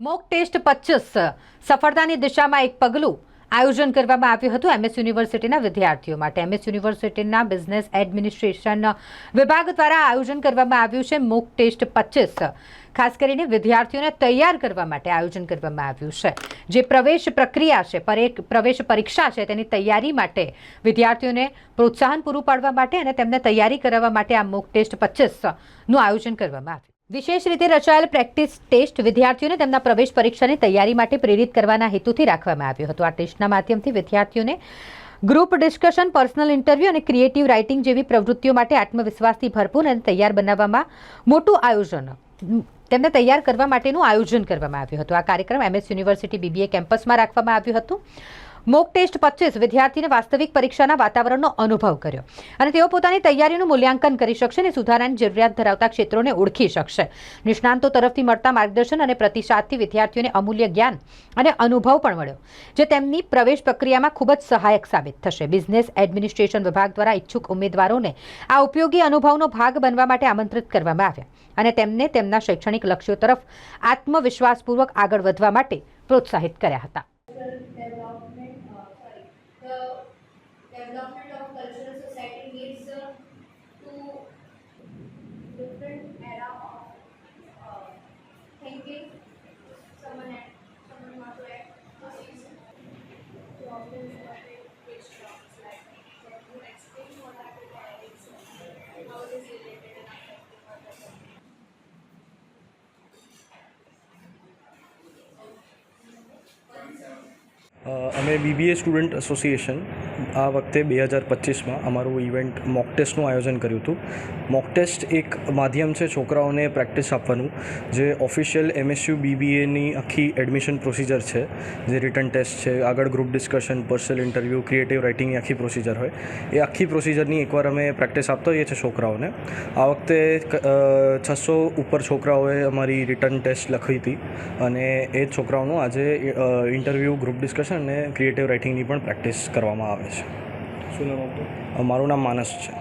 Mock test પચીસ. સફળતાની દિશામાં એક પગલું આયોજન કરવામાં આવ્યું હતું એમએસ યુનિવર્સિટીના વિદ્યાર્થીઓ માટે. એમએસ યુનિવર્સિટીના બિઝનેસ એડમિનિસ્ટ્રેશન વિભાગ દ્વારા આયોજન કરવામાં આવ્યું છે મોક ટેસ્ટ પચીસ. ખાસ કરીને વિદ્યાર્થીઓને તૈયાર કરવા માટે આયોજન કરવામાં આવ્યું છે. જે પ્રવેશ પ્રક્રિયા છે, પરે- પ્રવેશ પરીક્ષા છે, તેની તૈયારી માટે વિદ્યાર્થીઓને પ્રોત્સાહન પૂરું પાડવા માટે અને તેમને તૈયારી કરાવવા માટે આ મોક ટેસ્ટ પચીસનું આયોજન કરવામાં આવ્યું. વિશેષ રીતે રચાયેલ પ્રેક્ટિસ ટેસ્ટ વિદ્યાર્થીઓને તેમના પ્રવેશ પરીક્ષાની તૈયારી માટે પ્રેરિત કરવાના હેતુથી રાખવામાં આવ્યું હતું. આ ટેસ્ટના માધ્યમથી વિદ્યાર્થીઓને ગ્રુપ ડિસ્કશન, પર્સનલ ઇન્ટરવ્યૂ અને ક્રિએટિવ રાઇટિંગ જેવી પ્રવૃત્તિઓ માટે આત્મવિશ્વાસથી ભરપૂર અને તૈયાર બનાવવામાં મોટું આયોજન, તેમને તૈયાર કરવા માટેનું આયોજન કરવામાં આવ્યું હતું. આ કાર્યક્રમ એમએસ યુનિવર્સિટી બીબીએ કેમ્પસમાં રાખવામાં આવ્યું હતું. મોક ટેસ્ટ પચીસ વિદ્યાર્થીને વાસ્તવિક પરીક્ષાના વાતાવરણનો અનુભવ કર્યો. અને તેઓ પોતાની તૈયારીનું મૂલ્યાંકન કરી શકશે અને સુધારાની જરૂરિયાત ધરાવતા ક્ષેત્રોને ઓળખી શકશે. નિષ્ણાંતો તરફથી મળતા માર્ગદર્શન અને પ્રતિસાદથી વિદ્યાર્થીઓને અમૂલ્ય જ્ઞાન અને અનુભવ પણ મળ્યો, જે તેમની પ્રવેશ પ્રક્રિયામાં ખૂબ જ સહાયક સાબિત થશે. બિઝનેસ એડમિનિસ્ટ્રેશન વિભાગ દ્વારા ઈચ્છુક ઉમેદવારોને આ ઉપયોગી અનુભવનો ભાગ બનવા માટે આમંત્રિત કરવામાં આવ્યા અને તેમને તેમના શૈક્ષણિક લક્ષ્યો તરફ આત્મવિશ્વાસપૂર્વક આગળ વધવા માટે પ્રોત્સાહિત કર્યા હતા. અમે બીબીએ સ્ટુડન્ટ એસોસિએશન આ વખતે બે હજાર પચીસમાં અમારું ઇવેન્ટ મોક ટેસ્ટનું આયોજન કર્યું હતું. મોક ટેસ્ટ એક માધ્યમ છે છોકરાઓને પ્રેક્ટિસ આપવાનું, જે ઓફિશિયલ એમએસયુ બીબીએની આખી એડમિશન પ્રોસિજર છે, જે રિટર્ન ટેસ્ટ છે, આગળ group discussion, personal interview, creative રાઇટિંગની આખી પ્રોસિજર હોય. એ આખી પ્રોસિજરની એકવાર અમે પ્રેક્ટિસ આપતા હોઈએ છીએ છોકરાઓને. આ વખતે છસો ઉપર છોકરાઓએ અમારી રિટર્ન ટેસ્ટ લખી હતી અને એ છોકરાઓનું આજે ઇન્ટરવ્યૂ, ગ્રુપ ડિસ્કશન અને ક્રિએટિવ રાઇટિંગની પણ પ્રેક્ટિસ કરવામાં આવે છે. શું નામ આપણું મારું નામ માનસ છે.